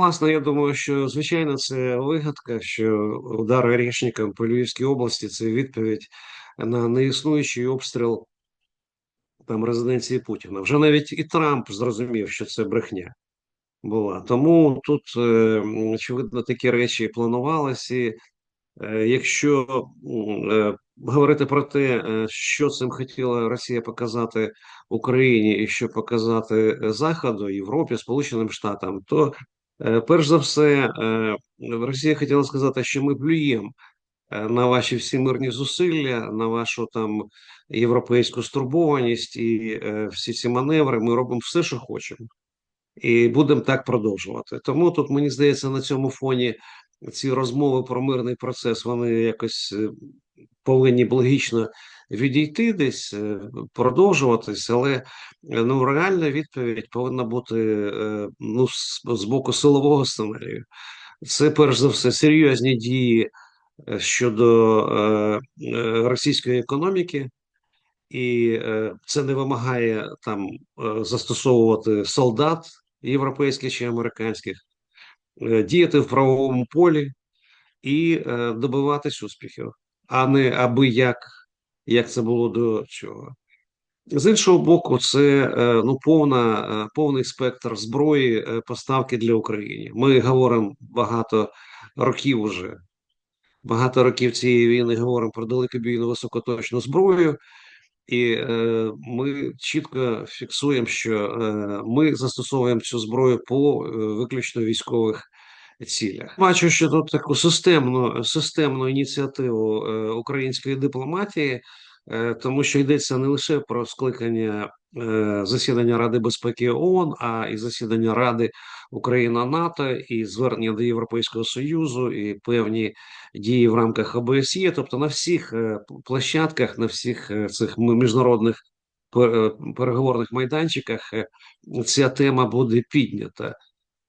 власне, я думаю, що звичайно це вигадка, що удар Орешником по Львівській області це відповідь на неіснуючий обстріл там резиденції Путіна. Вже навіть і Трамп зрозумів, що це брехня була. Тому тут е, очевидно такі речі планувалися. І е, якщо е, говорити про те, що цим хотіла Росія показати Україні і що показати Заходу, Європі, Сполученим Штатам, то перш за все е, Росія хотіла сказати, що ми плюємо е, на ваші всі мирні зусилля, на вашу там європейську стурбованість і е, всі ці маневри. Ми робимо все, що хочемо і будемо так продовжувати. Тому тут мені здається, на цьому фоні ці розмови про мирний процес вони якось е, повинні б логічно відійти десь, е, продовжуватись, але е, ну реальна відповідь повинна бути ну з, боку силового сценарію. Це перш за все серйозні дії щодо е, російської економіки. І е, це не вимагає там е, застосовувати солдат європейських чи американських, е, діяти в правовому полі і е, добиватись успіхів, а не аби як, як це було до цього. З іншого боку, це е, ну повна, е, повний спектр зброї е, поставки для України. Ми говоримо багато років уже. Багато років цієї війни говоримо про далекобійну високоточну зброю, і е, ми чітко фіксуємо, що е, ми застосовуємо цю зброю по е, виключно військових цілях. Бачу, що тут таку системну системну ініціативу е, української дипломатії, е, тому що йдеться не лише про скликання е, засідання Ради безпеки ООН, а і засідання Ради Україна НАТО, і звернення до Європейського союзу, і певні дії в рамках ОБСЄ, тобто на всіх площадках, на всіх цих міжнародних. Переговорних майданчиках ця тема буде піднята.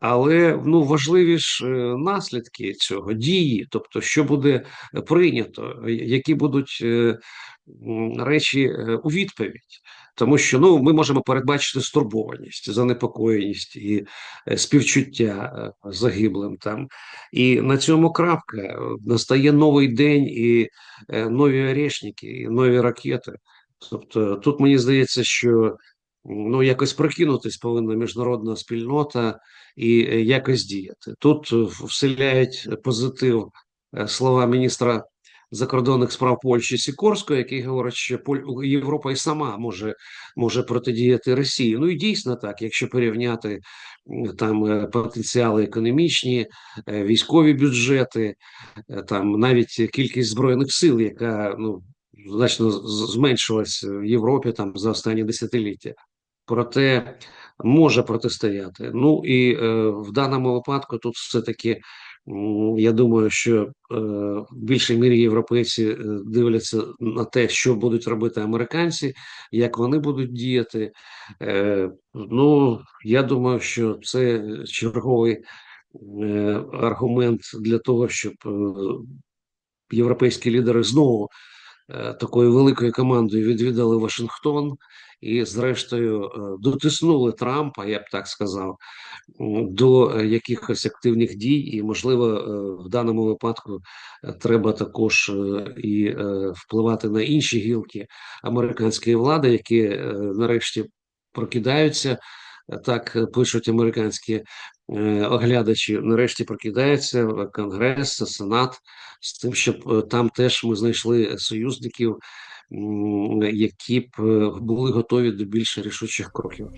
Але ну важливі ж е, наслідки цього дії, тобто, що буде прийнято, які будуть е, речі е, у відповідь, тому що ну ми можемо передбачити стурбованість, занепокоєність і співчуття загиблим там, і на цьому крапка. Настає новий день і нові орешники, і нові ракети. Тобто, тут мені здається, що ну якось прокинутись повинна міжнародна спільнота і е, якось діяти. Тут е, вселяють позитив е, слова міністра закордонних справ Польщі Сікорського, який говорить, що Європа і сама може може протидіяти Росії. Ну і дійсно так, якщо порівняти там потенціали економічні, військові бюджети, там навіть кількість збройних сил, яка ну значно зменшилась в Європі там за останні десятиліття проте може протистояти. Ну і е, в даному випадку тут все-таки я думаю, що е, в більшій мірі європейці е, дивляться на те, що будуть робити американці, як вони будуть діяти. Е, Ну я думаю, що це черговий е, аргумент для того, щоб е, європейські лідери знову. Е, такою великою командою відвідали Вашингтон і, зрештою, е, дотиснули Трампа, я б так сказав, до якихось активних дій, і можливо, е, в даному випадку треба також і впливати на інші гілки американської влади, які нарешті прокидаються. Так пишуть американські оглядачі. Нарешті прокидається Конгрес, Сенат з тим, щоб там теж ми знайшли союзників, які б були готові до більш рішучих кроків.